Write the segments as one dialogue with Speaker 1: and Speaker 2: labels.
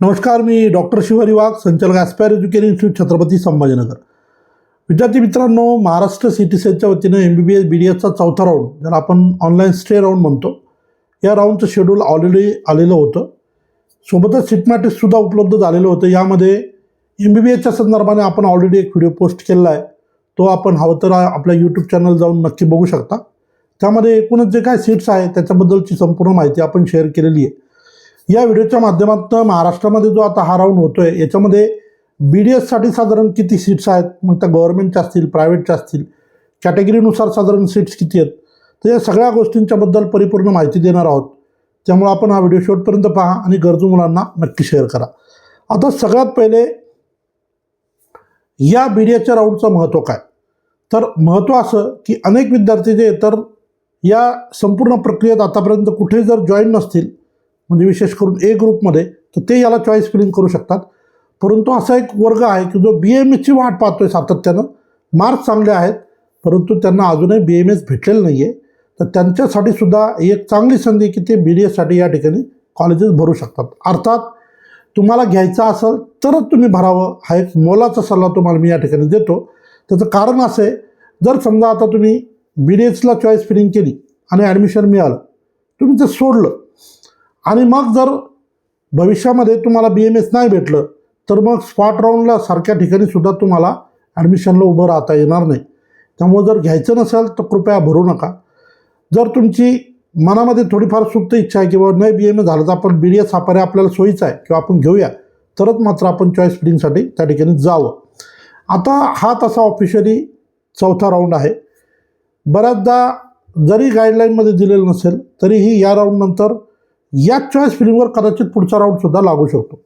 Speaker 1: नमस्कार मी डॉक्टर शिवारी वाघ संचालक aspire education institute Chhatrapati Sambhajinagar. विद्यार्थी मित्रांनो महाराष्ट्र सी टी सेच्या वतीनं M B B S B D एसचा चौथा राऊंड ज्याला आपण ऑनलाईन स्टे राऊंड म्हणतो. या राऊंडचं शेड्यूल ऑलरेडी आलेलं होतं. सोबतच सीट मॅट्रिक्ससुद्धा उपलब्ध झालेलं होतं. यामध्ये एम बी बी एसच्या संदर्भाने आपण ऑलरेडी एक व्हिडिओ पोस्ट केलेला आहे. तो आपण हवं तर आपल्या यूट्यूब चॅनल जाऊन नक्की बघू शकता. त्यामध्ये एकूणच जे काय सीट्स आहे त्याच्याबद्दलची संपूर्ण माहिती आपण शेअर केलेली आहे. या व्हिडिओच्या माध्यमातून महाराष्ट्रामध्ये जो आता हा राऊंड होतो आहे याच्यामध्ये बी डी एससाठी साधारण किती सीट्स आहेत? मग त्या गव्हर्नमेंटच्या असतील प्रायव्हेटच्या असतील कॅटेगरीनुसार साधारण सीट्स किती आहेत? तर या सगळ्या गोष्टींच्याबद्दल परिपूर्ण माहिती देणार आहोत. त्यामुळे आपण हा व्हिडिओ शेवटपर्यंत पहा आणि गरजू मुलांना नक्की शेअर करा. आता सगळ्यात पहिले या बी डी एसच्या राऊंडचं महत्त्व काय? तर महत्त्व असं की अनेक विद्यार्थी जे तर या संपूर्ण प्रक्रियेत आतापर्यंत कुठे जर जॉईन नसतील म्हणजे विशेष करून ए ग्रुपमध्ये तर ते याला चॉईस फिलिंग करू शकतात. परंतु असा एक वर्ग आहे की जो बी एम एसची वाट पाहतोय सातत्यानं. मार्क्स चांगले आहेत परंतु त्यांना अजूनही बी एम एस भेटलेलं नाही आहे तर त्यांच्यासाठी सुद्धा एक चांगली संधी की ते बी डी एससाठी या ठिकाणी कॉलेजेस भरू शकतात. अर्थात तुम्हाला घ्यायचं असेल तरच तुम्ही भरावं. हा एक मोलाचा सल्ला तुम्हाला मी या ठिकाणी देतो. त्याचं कारण असं आहे जर समजा आता तुम्ही बी डी एसला चॉईस फिलिंग केली आणि ॲडमिशन मिळालं तुम्ही ते सोडलं आणि मग जर भविष्यामध्ये तुम्हाला बी एम एस नाही भेटलं तर मग स्पॉट राऊंडला सारख्या ठिकाणी सुद्धा तुम्हाला ॲडमिशनला उभं राहता येणार नाही. त्यामुळे जर घ्यायचं नसेल तर कृपया भरू नका. जर तुमची मनामध्ये थोडीफार सुप्त इच्छा आहे किंवा नाही बी एम एस झालं तर आपण बी डी एस हा पर्याय आपल्याला सोयीचा आहे किंवा आपण घेऊया. तरच मात्र आपण चॉईस फिलिंगसाठी त्या ठिकाणी जावं. आता हा तसा ऑफिशियली चौथा राऊंड आहे. बऱ्याचदा जरी गाईडलाईनमध्ये दिलेलं नसेल तरीही या राऊंडनंतर याच चॉईस फिलिंगवर कदाचित पुढचा राऊंडसुद्धा लागू शकतो.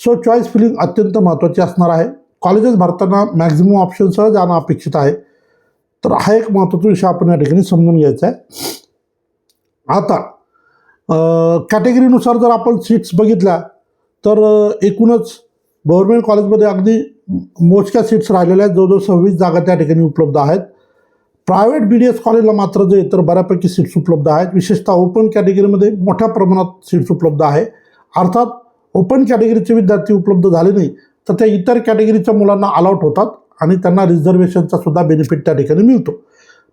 Speaker 1: सो चॉईस फिलिंग अत्यंत महत्त्वाची असणार आहे. कॉलेजेस भरताना मॅक्झिमम ऑप्शनसह जाणं अपेक्षित आहे. तर हा एक महत्त्वाचा विषय आपण या ठिकाणी समजून घ्यायचा आहे. आता कॅटेगरीनुसार जर आपण सीट्स बघितल्या तर एकूणच गव्हर्मेंट कॉलेजमध्ये अगदी मोजक्या सीट्स राहिलेल्या आहेत. जवळजवळ सव्वीस जागा त्या ठिकाणी उपलब्ध आहेत. प्रायव्हेट बी डी एस कॉलेजला मात्र जे तर बऱ्यापैकी सीट्स उपलब्ध आहेत विशेषतः ओपन कॅटेगरीमध्ये मोठ्या प्रमाणात सीट्स उपलब्ध आहे. अर्थात ओपन कॅटेगरीचे विद्यार्थी उपलब्ध झाले नाही तर त्या इतर कॅटेगरीच्या मुलांना अलाउट होतात आणि त्यांना रिझर्वेशनचा सुद्धा बेनिफिट त्या ठिकाणी मिळतो.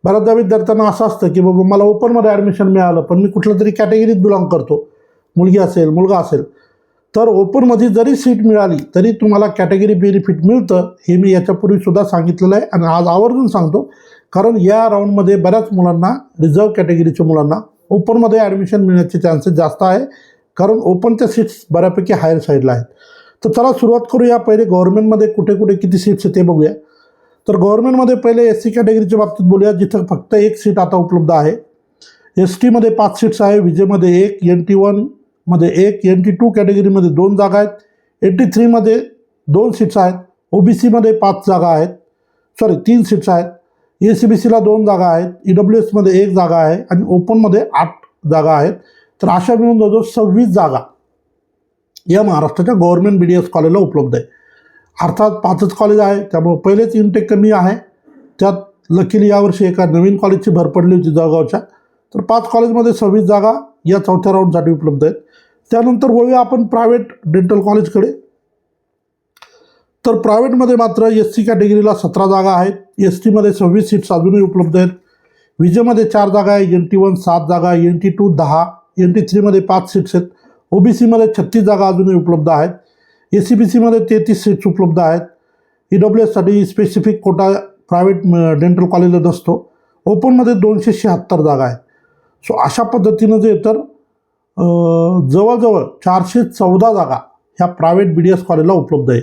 Speaker 1: बऱ्याचदा विद्यार्थ्यांना असं असतं की बाबा मला ओपनमध्ये ॲडमिशन मिळालं पण मी कुठल्या तरी कॅटेगरीत बिलॉंग करतो. मुलगी असेल मुलगा असेल. तर ओपनमध्ये जरी सीट मिळाली तरी तुम्हाला कॅटेगरी बेनिफिट मिळतं हे मी याच्यापूर्वीसुद्धा सांगितलेलं आहे आणि आज आवर्जून सांगतो. कारण या राऊंडमध्ये बऱ्याच मुलांना रिझर्व कॅटेगरीच्या मुलांना ओपनमध्ये ॲडमिशन मिळण्याचे चान्सेस जास्त आहे. कारण ओपनच्या सीट्स बऱ्यापैकी हायर साईडला आहेत. तर चला सुरुवात करूया. पहिले गव्हर्नमेंटमध्ये कुठे कुठे किती सीट्स आहे ते बघूया. तर गव्हर्नमेंटमध्ये पहिले एस सी कॅटेगरीच्या बाबतीत बोलूया. जिथं फक्त एक सीट आता उपलब्ध आहे. एस टीमध्ये पाच सीट्स आहे. विजेमध्ये एक एन टी वनमध्ये एक एन टी टू कॅटेगरीमध्ये दोन जागा आहेत. एन टी थ्रीमध्ये दोन सीट्स आहेत. ओ बी सीमध्ये पाच जागा आहेत. सॉरी तीन सीट्स आहेत. ए सी बी सीला दोन जागा आहेत ई डब्ल्यू एसमध्ये एक जागा आहे आणि ओपनमध्ये आठ जागा आहेत. तर अशा मिळून जवळजवळ सव्वीस जागा या महाराष्ट्राच्या गव्हर्नमेंट बी डी एस कॉलेजला उपलब्ध आहे. अर्थात पाचच कॉलेज आहे त्यामुळे पहिलेच इनटेक कमी आहे. त्यात लकीली यावर्षी एका नवीन कॉलेजची भर पडली होती जळगावच्या. तर पाच कॉलेजमध्ये सव्वीस जागा या चौथ्या राऊंडसाठी उपलब्ध आहेत. त्यानंतर वळूया आपण प्रायव्हेट डेंटल कॉलेजकडे तर प्रायव्हेटमध्ये मात्र एस सी कॅटेगरीला सतरा जागा आहेत. एस टीमध्ये सव्वीस सीट्स अजूनही उपलब्ध आहेत. विजेमध्ये चार जागा आहे एन टी वन सात जागा एन टी टू दहा एन टी थ्रीमध्ये पाच सीट्स आहेत. ओ बी सीमध्ये छत्तीस जागा अजूनही उपलब्ध आहेत. ए सी बी सीमध्ये तेहतीस सीट्स उपलब्ध आहेत. ई डब्ल्यू एससाठी स्पेसिफिक कोटा प्रायव्हेट डेंटल कॉलेजला नसतो. ओपनमध्ये दोनशे शहात्तर जागा आहेत. सो अशा पद्धतीनं जे तर जवळजवळ चारशे चौदा जागा ह्या प्रायव्हेट बी डी एस कॉलेजला उपलब्ध आहे.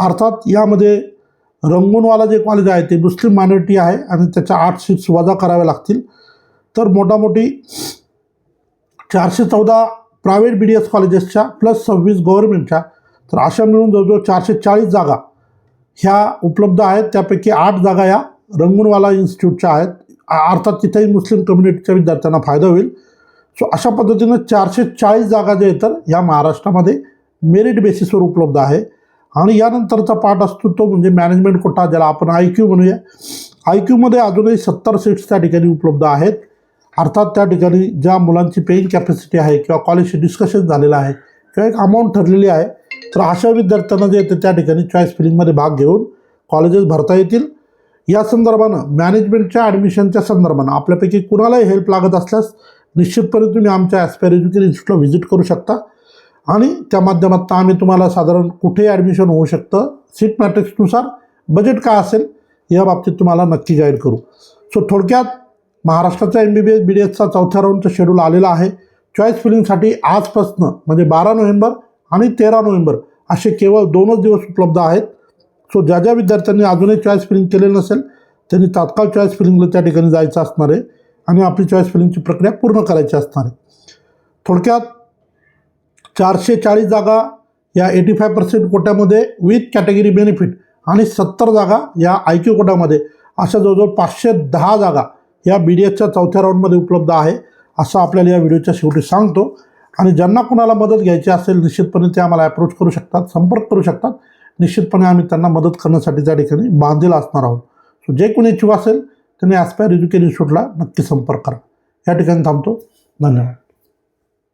Speaker 1: अर्थात यामध्ये रंगूनवाला जे कॉलेज आहे ते मुस्लिम मायनॉरिटी आहे आणि त्याच्या आठ सीट्स वजा कराव्या लागतील. तर मोठामोठी चारशे चौदा प्रायव्हेट बी डी एस कॉलेजेसच्या प्लस सव्वीस गव्हर्नमेंटच्या तर अशा मिळून जवळजवळ चारशे चाळीस जागा ह्या उपलब्ध आहेत. त्यापैकी आठ जागा या रंगूनवाला इन्स्टिट्यूटच्या आहेत. अर्थात तिथेही मुस्लिम कम्युनिटीच्या विद्यार्थ्यांना फायदा होईल. सो अशा पद्धतीनं चारशे चाळीस जागा जे आहेत तर या महाराष्ट्रामध्ये मेरिट बेसिसवर उपलब्ध आहे. आणि यानंतरचा पाठ असतो तो म्हणजे मॅनेजमेंट कोटा ज्याला आपण आय क्यू म्हणूया. आय क्यूमध्ये अजूनही सत्तर सीट्स त्या ठिकाणी उपलब्ध आहेत. अर्थात त्या ठिकाणी ज्या मुलांची पेईंग कॅपॅसिटी आहे किंवा कॉलेजशी डिस्कशन झालेलं आहे किंवा एक अमाऊंट ठरलेली आहे तर अशा विद्यार्थ्यांना जे येते त्या ठिकाणी चॉईस फिलिंगमध्ये भाग घेऊन कॉलेजेस भरता येतील. या संदर्भानं मॅनेजमेंटच्या ॲडमिशनच्या संदर्भानं आपल्यापैकी कुणालाही हेल्प लागत असल्यास निश्चितपणे तुम्ही आमच्या ॲस्पायर एज्युकेशन इन्स्टिट्यूटला व्हिजिट करू शकता. आणि त्या माध्यमातून आम्ही तुम्हाला साधारण कुठे ॲडमिशन होऊ शकतं सीट मॅट्रिक्सनुसार बजेट काय असेल या बाबतीत तुम्हाला नक्की जाहीर करू. सो थोडक्यात महाराष्ट्राचा M B B S B D एसचा चौथ्या राऊंडचा शेड्यूल आलेला आहे. चॉईस फिलिंगसाठी आजपासनं म्हणजे बारा नोव्हेंबर आणि तेरा नोव्हेंबर असे केवळ दोनच दिवस उपलब्ध आहेत. सो ज्या ज्या विद्यार्थ्यांनी अजूनही चॉईस फिलिंग केलेलं नसेल त्यांनी तात्काळ चॉईस फिलिंगला त्या ठिकाणी जायचं असणार आहे आणि आपली चॉईस फिलिंगची प्रक्रिया पूर्ण करायची असणार आहे. थोडक्यात चारशे चाळीस जागा या एटी फाय पर्सेंट कोट्यामध्ये विथ कॅटेगरी बेनिफिट आणि सत्तर जागा या आय क्यू कोट्यामध्ये अशा जवळजवळ पाचशे दहा जागा या बी डी एसच्या चौथ्या राऊंडमध्ये उपलब्ध आहे असं आपल्याला या व्हिडिओच्या शेवटी सांगतो. आणि ज्यांना कुणाला मदत घ्यायची असेल निश्चितपणे ते आम्हाला अप्रोच करू शकतात संपर्क करू शकतात. निश्चितपणे आम्ही त्यांना मदत करण्यासाठी त्या ठिकाणी बांधील असणार आहोत. सो जे कोणी इच्छुक असेल त्यांनी ॲस्पायर एज्युकेशन इन्स्टिट्यूटला नक्की संपर्क करा. या ठिकाणी थांबतो. धन्यवाद.